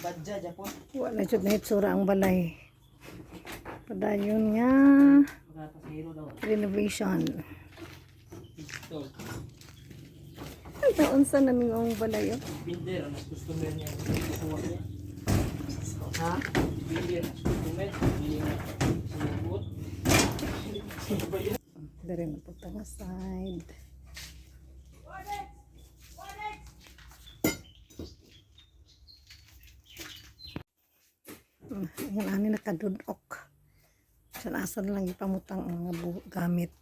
Badja, Japon. Wala jud na itsura ang balay. Padayon nga renovation. Ang taon sa namin ang balay oh. Binder, ang customer niya. Ha? Binder, mas customer. Dari na po nga side. Yan ani nakadudok. Sa asan lang ipamutang ang mga gamit.